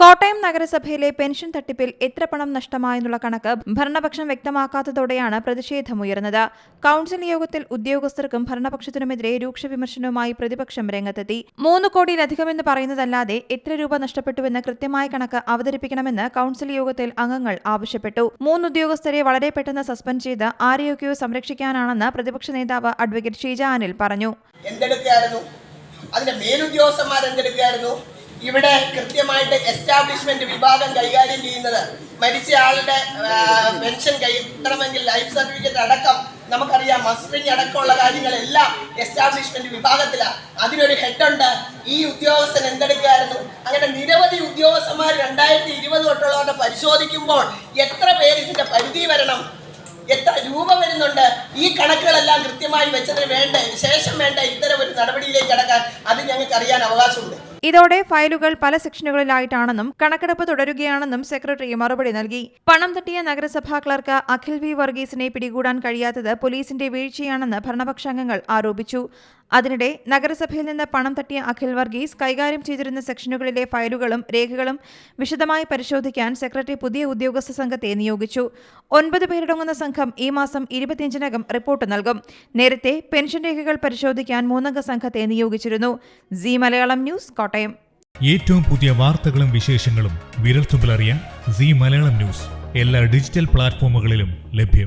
കോട്ടയം നഗരസഭയിലെ പെൻഷൻ തട്ടിപ്പിൽ എത്ര പണം നഷ്ടമായെന്നുള്ള കണക്ക് ഭരണപക്ഷം വ്യക്തമാക്കാത്തതോടെയാണ് പ്രതിഷേധമുയർന്നത്. കൌൺസിൽ യോഗത്തിൽ ഉദ്യോഗസ്ഥർക്കും ഭരണപക്ഷത്തിനുമെതിരെ രൂക്ഷ വിമർശനവുമായി പ്രതിപക്ഷം രംഗത്തെത്തി. മൂന്ന് കോടിയിലധികമെന്ന് പറയുന്നതല്ലാതെ എത്ര രൂപ നഷ്ടപ്പെട്ടുവെന്ന് കൃത്യമായ കണക്ക് അവതരിപ്പിക്കണമെന്ന് കൌൺസിൽ യോഗത്തിൽ അംഗങ്ങൾ ആവശ്യപ്പെട്ടു. മൂന്ന് ഉദ്യോഗസ്ഥരെ വളരെ പെട്ടെന്ന് സസ്പെൻഡ് ചെയ്ത് ആരെയൊക്കെയോ സംരക്ഷിക്കാനാണെന്ന് പ്രതിപക്ഷ നേതാവ് അഡ്വക്കേറ്റ് ഷീജ അനിൽ പറഞ്ഞു അതിന്റെ മേലുദ്യോഗസ്ഥന്മാർ ഇവിടെ കൃത്യമായിട്ട് എസ്റ്റാബ്ലിഷ്മെന്റ് വിഭാഗം കൈകാര്യം ചെയ്യുന്നത് മരിച്ചയാളുടെ പെൻഷൻ കിട്ടണമെങ്കിൽ ലൈഫ് സർട്ടിഫിക്കറ്റ് അടക്കം നമുക്കറിയാം. മസ്റ്ററിംഗ് അടക്കമുള്ള കാര്യങ്ങളെല്ലാം എസ്റ്റാബ്ലിഷ്മെന്റ് വിഭാഗത്തിലാണ് അതിനൊരു ഹെഡുണ്ട് ഈ ഉദ്യോഗസ്ഥൻ എന്തെടുക്കുകയായിരുന്നു? അങ്ങനെ നിരവധി ഉദ്യോഗസ്ഥന്മാർ രണ്ടായിരത്തി ഇരുപത് തൊട്ടുള്ളവരുടെ പരിശോധിക്കുമ്പോൾ എത്ര പേര് ഇതിന്റെ പരിധി വരണം എത്ര രൂപ വരുന്നുണ്ട് ഈ കണക്കുകളെല്ലാം കൃത്യമായി വെച്ചതിന് വേണ്ട ശേഷം വേണ്ട ഇത്തരം ഒരു നടപടിയിലേക്ക് ഞങ്ങൾക്ക് അറിയാൻ അവകാശമുണ്ട്. ഇതോടെ ഫയലുകൾ പല സെക്ഷനുകളിലായിട്ടാണെന്നും കണക്കെടുപ്പ് തുടരുകയാണെന്നും സെക്രട്ടറി മറുപടി നൽകി. പണം തട്ടിയ നഗരസഭാ ക്ലർക്ക് അഖിൽ വി വർഗീസിനെ പിടികൂടാൻ കഴിയാത്തത് പോലീസിന്റെ വീഴ്ചയാണെന്ന് ഭരണപക്ഷാംഗങ്ങൾ ആരോപിച്ചു. അതിനിടെ നഗരസഭയിൽ നിന്ന് പണം തട്ടിയ അഖിൽ വർഗീസ് കൈകാര്യം ചെയ്തിരുന്ന സെക്ഷനുകളിലെ ഫയലുകളും രേഖകളും വിശദമായി പരിശോധിക്കാൻ സെക്രട്ടറി പുതിയ ഉദ്യോഗസ്ഥ സംഘത്തെ നിയോഗിച്ചു. ഒൻപത് പേരടങ്ങുന്ന സംഘം ഈ മാസം ഇരുപത്തിയഞ്ചിനകം റിപ്പോർട്ട് നൽകും. നേരത്തെ പെൻഷൻ രേഖകൾ പരിശോധിക്കാൻ മൂന്നംഗ സംഘത്തെ നിയോഗിച്ചിരുന്നു. C Malayalam news Kottayam. ഏറ്റവും പുതിയ വാർത്തകളും വിശേഷങ്ങളും വിരൽത്തുമ്പിലറിയാൻ സി മലയാളം ന്യൂസ് എല്ലാ ഡിജിറ്റൽ പ്ലാറ്റ്ഫോമുകളിലും ലഭ്യം.